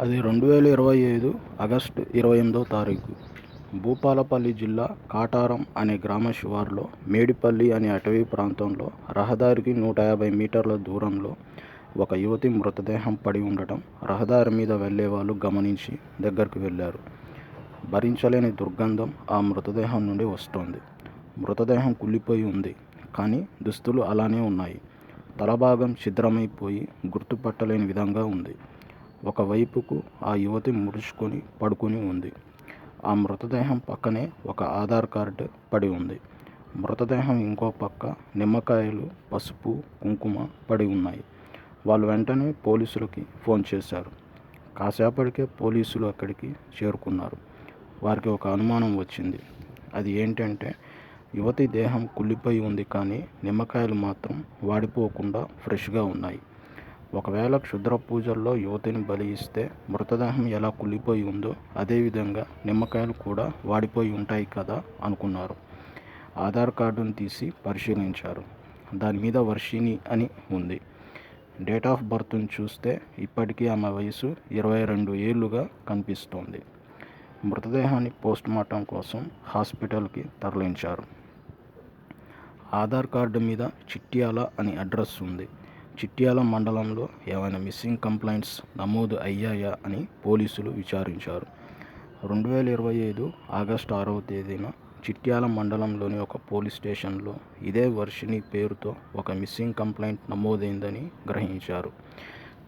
అది రెండు వేల ఇరవై ఐదు ఆగస్టు ఇరవై ఎనిమిదో తారీఖు. భూపాలపల్లి జిల్లా కాటారం అనే గ్రామ శివారులో మేడిపల్లి అనే అటవీ ప్రాంతంలో రహదారికి నూట యాభై మీటర్ల దూరంలో ఒక యువతి మృతదేహం పడి ఉండటం రహదారి మీద వెళ్ళే వాళ్ళు గమనించి దగ్గరకు వెళ్ళారు. భరించలేని దుర్గంధం ఆ మృతదేహం నుండి వస్తోంది. మృతదేహం కుళ్ళిపోయి ఉంది కానీ దుస్తులు అలానే ఉన్నాయి. తలభాగం ఛిద్రమైపోయి గుర్తుపట్టలేని విధంగా ఉంది. ఒకవైపుకు ఆ యువతి ముడుచుకొని పడుకొని ఉంది. ఆ మృతదేహం పక్కనే ఒక ఆధార్ కార్డు పడి ఉంది. మృతదేహం ఇంకో పక్క నిమ్మకాయలు పసుపు కుంకుమ పడి ఉన్నాయి. వాళ్ళు వెంటనే పోలీసులకి ఫోన్ చేశారు. కాసేపటికే పోలీసులు అక్కడికి చేరుకున్నారు. వారికి ఒక అనుమానం వచ్చింది. అది ఏంటంటే యువతి దేహం కుళ్ళిపోయి ఉంది కానీ నిమ్మకాయలు మాత్రం వాడిపోకుండా ఫ్రెష్గా ఉన్నాయి. ఒకవేళ క్షుద్ర పూజల్లో యువతిని బలి ఇస్తే మృతదేహం ఎలా కుళ్ళిపోయి ఉందో అదేవిధంగా నిమ్మకాయలు కూడా వాడిపోయి ఉంటాయి కదా అనుకున్నారు. ఆధార్ కార్డును తీసి పరిశీలించారు. దాని మీద వర్షిణి అని ఉంది. డేట్ ఆఫ్ బర్త్ని చూస్తే ఇప్పటికీ ఆమె వయసు ఇరవై రెండు ఏళ్ళుగా కనిపిస్తోంది. మృతదేహాన్ని పోస్ట్మార్టం కోసం హాస్పిటల్కి తరలించారు. ఆధార్ కార్డు మీద చిట్యాల అని అడ్రస్ ఉంది. చిట్యాల మండలంలో ఏమైనా మిస్సింగ్ కంప్లైంట్స్ నమోదు అయ్యాయా అని పోలీసులు విచారించారు. రెండు వేల ఇరవై ఐదు ఆగస్టు ఆరవ తేదీన చిట్యాల మండలంలోని ఒక పోలీస్ స్టేషన్లో ఇదే వర్షిని పేరుతో ఒక మిస్సింగ్ కంప్లైంట్ నమోదైందని గ్రహించారు.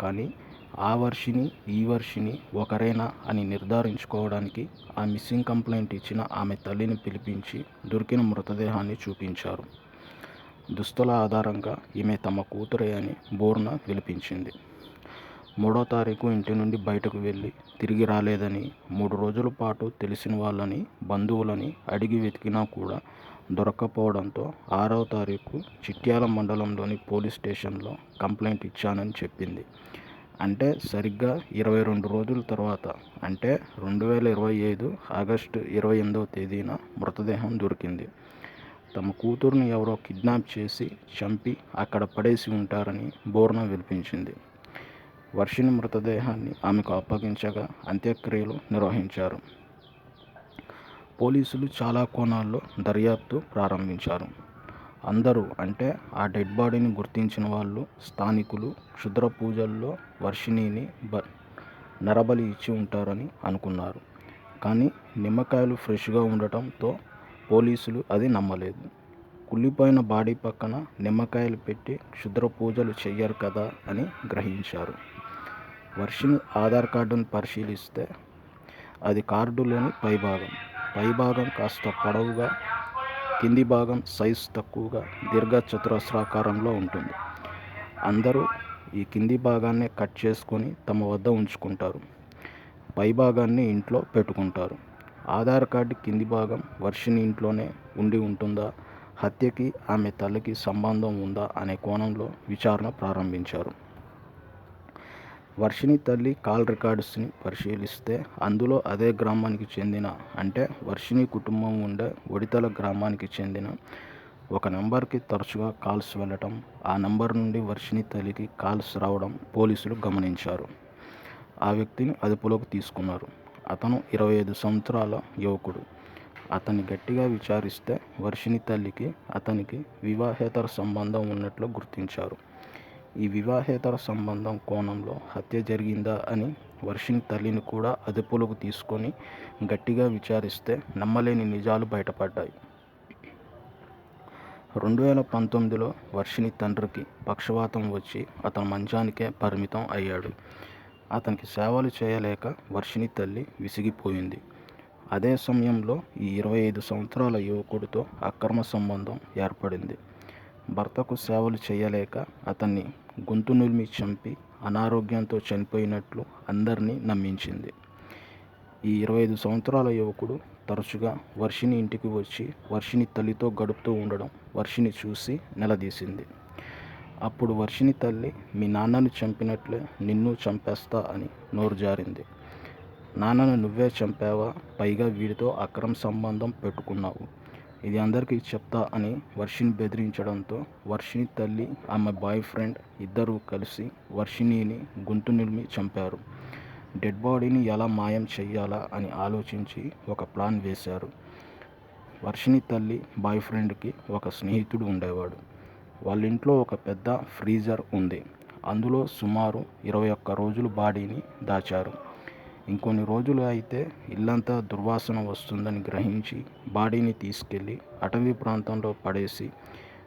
కానీ ఆ వర్షిని ఈ వర్షిని ఒకరేనా అని నిర్ధారించుకోవడానికి ఆ మిస్సింగ్ కంప్లైంట్ ఇచ్చిన ఆమె తల్లిని పిలిపించి దొరికిన మృతదేహాన్ని చూపించారు. దుస్తుల ఆధారంగా ఈమె తమ కూతురే అని బోర్న విలిపించింది. మూడో తారీఖు ఇంటి నుండి బయటకు వెళ్ళి తిరిగి రాలేదని మూడు రోజుల పాటు తెలిసిన వాళ్ళని బంధువులని అడిగి వెతికినా కూడా దొరక్కపోవడంతో ఆరవ తారీఖు చిట్యాల మండలంలోని పోలీస్ స్టేషన్లో కంప్లైంట్ ఇచ్చానని చెప్పింది. అంటే సరిగ్గా ఇరవై రెండు రోజుల తర్వాత అంటే రెండు వేల ఇరవై ఐదు ఆగస్టు ఇరవై ఎనిమిదవ తేదీన మృతదేహం దొరికింది. తమ కూతురుని ఎవరో కిడ్నాప్ చేసి చంపి అక్కడ పడేసి ఉంటారని బోర్న వినిపించింది. వర్షిని మృతదేహాన్ని ఆమెకు అప్పగించగా అంత్యక్రియలు నిర్వహించారు. పోలీసులు చాలా కోణాల్లో దర్యాప్తు ప్రారంభించారు. అందరూ అంటే ఆ డెడ్ బాడీని గుర్తించిన వాళ్ళు స్థానికులు క్షుద్ర పూజల్లో వర్షిణిని బ నరబలి ఇచ్చి ఉంటారని అనుకున్నారు. కానీ నిమ్మకాయలు ఫ్రెష్గా ఉండటంతో పోలీసులు అది నమ్మలేదు. కుళ్ళిపోయిన బాడీ పక్కన నిమ్మకాయలు పెట్టి క్షుద్ర పూజలు చెయ్యరు కదా అని గ్రహించారు. వర్షిని ఆధార్ కార్డును పరిశీలిస్తే అది కార్డులోని పైభాగం. పైభాగం కాస్త పొడవుగా కింది భాగం సైజ్ తక్కువగా దీర్ఘ చతురస్రాకారంలో ఉంటుంది. అందరూ ఈ కింది భాగాన్ని కట్ చేసుకొని తమ వద్ద ఉంచుకుంటారు. పై భాగాన్ని ఇంట్లో పెట్టుకుంటారు. ఆధార్ కార్డు కింది భాగం వర్షిని ఇంట్లోనే ఉండి ఉంటుందా? హత్యకి ఆమె తల్లికి సంబంధం ఉందా అనే కోణంలో విచారణ ప్రారంభించారు. వర్షిని తల్లి కాల్ రికార్డ్స్ని పరిశీలిస్తే అందులో అదే గ్రామానికి చెందిన అంటే వర్షిని కుటుంబం ఉండే ఒడితల గ్రామానికి చెందిన ఒక నెంబర్కి తరచుగా కాల్స్ వెళ్ళటం ఆ నెంబర్ నుండి వర్షిని తల్లికి కాల్స్ రావడం పోలీసులు గమనించారు. ఆ వ్యక్తిని అదుపులోకి తీసుకున్నారు. అతను ఇరవై ఐదు సంవత్సరాల యువకుడు. అతన్ని గట్టిగా విచారిస్తే వర్షిని తల్లికి అతనికి వివాహేతర సంబంధం ఉన్నట్లు గుర్తించారు. ఈ వివాహేతర సంబంధం కోణంలో హత్య జరిగిందా అని వర్షిని తల్లిని కూడా అదుపులోకి తీసుకొని గట్టిగా విచారిస్తే నమ్మలేని నిజాలు బయటపడ్డాయి. రెండు వేల పంతొమ్మిదిలో వర్షిని తండ్రికి పక్షవాతం వచ్చి అతను మంచానికే పరిమితం అయ్యాడు. అతనికి సేవలు చేయలేక వర్షిని తల్లి విసిగిపోయింది. అదే సమయంలో ఈ ఇరవై ఐదు సంవత్సరాల యువకుడితో అక్రమ సంబంధం ఏర్పడింది. భర్తకు సేవలు చేయలేక అతన్ని గొంతు నులిమి చంపి అనారోగ్యంతో చనిపోయినట్లు అందరినీ నమ్మించింది. ఈ ఇరవై ఐదు సంవత్సరాల యువకుడు తరచుగా వర్షిని ఇంటికి వచ్చి వర్షిని తల్లితో గడుపుతూ ఉండడం వర్షిని చూసి నిలదీసింది. అప్పుడు వర్షిని తల్లి మీ నాన్నను చంపినట్లే నిన్ను చంపేస్తా అని నోరు జారింది. నాన్నను నువ్వే చంపావా? పైగా వీడితో అక్రమ సంబంధం పెట్టుకున్నావు. ఇది అందరికీ చెప్తా అని వర్షిని బెదిరించడంతో వర్షిని తల్లి ఆమె బాయ్ ఫ్రెండ్ ఇద్దరూ కలిసి వర్షిణిని గొంతు నిలిమి చంపారు. డెడ్ బాడీని ఎలా మాయం చెయ్యాలా? అని ఆలోచించి ఒక ప్లాన్ వేశారు. వర్షిణి తల్లి బాయ్ ఫ్రెండ్కి ఒక స్నేహితుడు ఉండేవాడు. వాళ్ళ ఇంట్లో ఒక పెద్ద ఫ్రీజర్ ఉంది. అందులో సుమారు ఇరవై ఒక్క రోజులు బాడీని దాచారు. ఇంకొన్ని రోజులు అయితే ఇల్లంతా దుర్వాసన వస్తుందని గ్రహించి బాడీని తీసుకెళ్ళి అటవీ ప్రాంతంలో పడేసి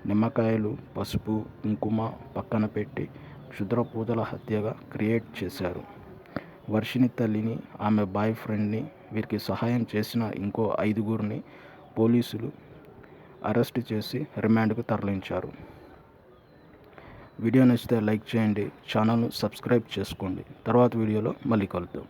నిమ్మకాయలు పసుపు కుంకుమ పక్కన పెట్టి క్షుద్ర పూజల హత్యగా క్రియేట్ చేశారు. వర్షిని తల్లిని ఆమె బాయ్ ఫ్రెండ్ని వీరికి సహాయం చేసిన ఇంకో ఐదుగురిని పోలీసులు అరెస్ట్ చేసి రిమాండ్కు తరలించారు. వీడియో నచ్చితే లైక్ చేయండి ఛానల్ను సబ్స్క్రైబ్ చేసుకోండి. తర్వాత వీడియోలో మళ్ళీ కలుద్దాం.